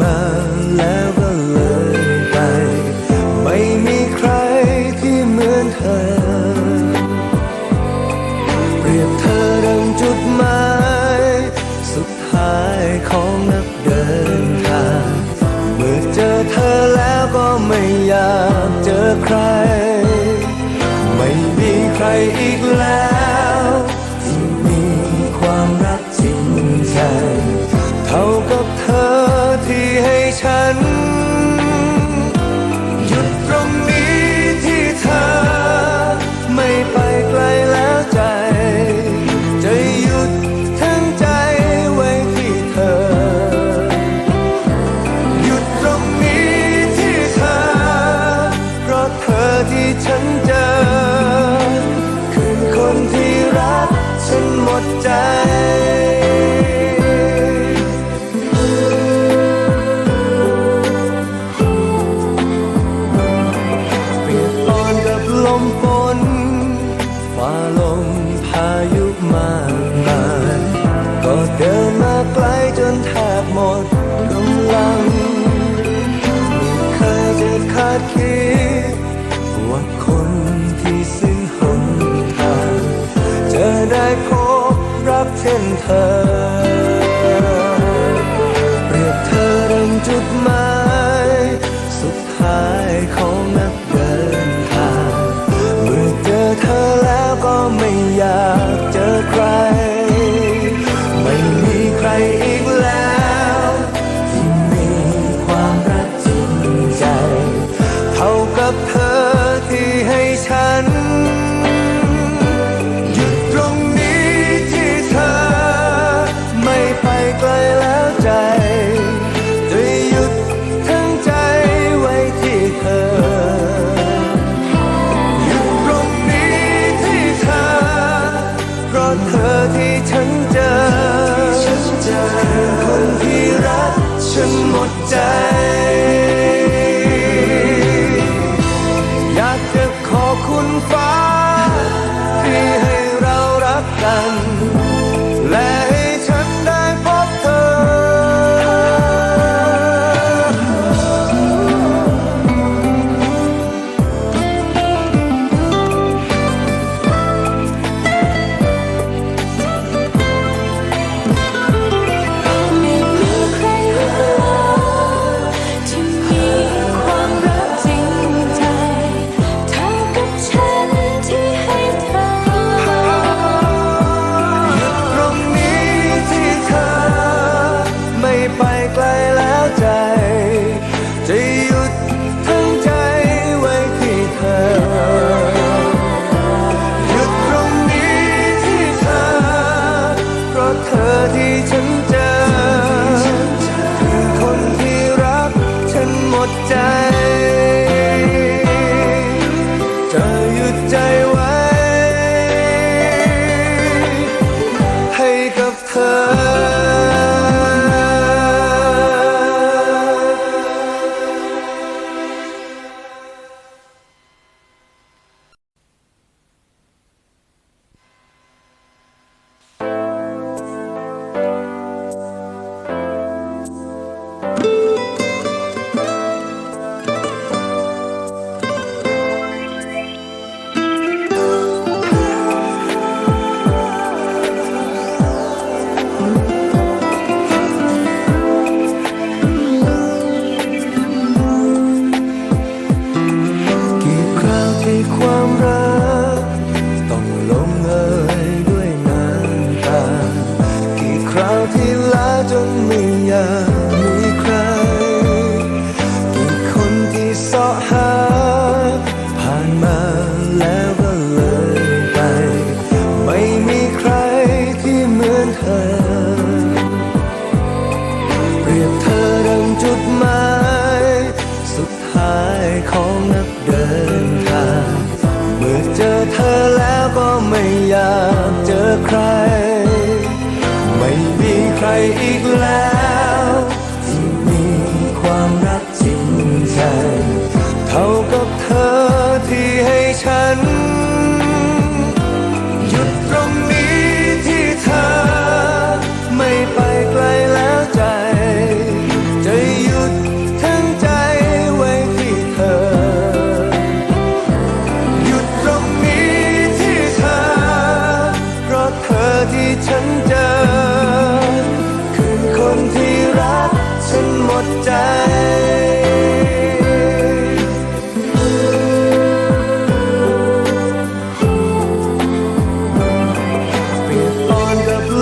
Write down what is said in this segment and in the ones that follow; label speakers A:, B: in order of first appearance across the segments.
A: มาแล้วก็เลยไป ไม่มีใครที่เหมือนเธอ เปรียบเธอดังจุดหมายสุดท้ายของนักเดินทางเมื่อเจอเธอแล้วก็ไม่อยากเจอใคร ไม่มีใครอีกแล้วที่มีความรักจริงใจเท่ากับเธอ ดใจปีอนกับลมฝนฟ้าลมพายุมา 天堂 ฉันหมดใจ อยากจะขอคุณฟ้า
B: จน
A: ไม่อยากมีใคร เป็นคนที่สาะหา ผ่านมาแล้วก็เลยไป ไม่มีใครที่เหมือนเธอ เรียกเธอดังจุดหมาย สุดท้ายของนักเดินทาง เมื่อเจอเธอแล้วก็ไม่อยากเจอใคร ที่ฉันเจอ คือคนที่รักฉันหมดใจ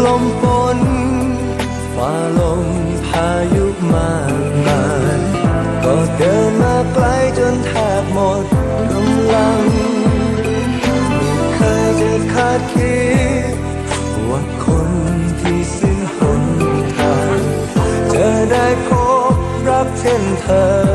A: ลมฝนฝ่าลมพายุมากมายก็เดินมาไกลจนแทบหมดกำลังไม่เคยจะาดคิด เช่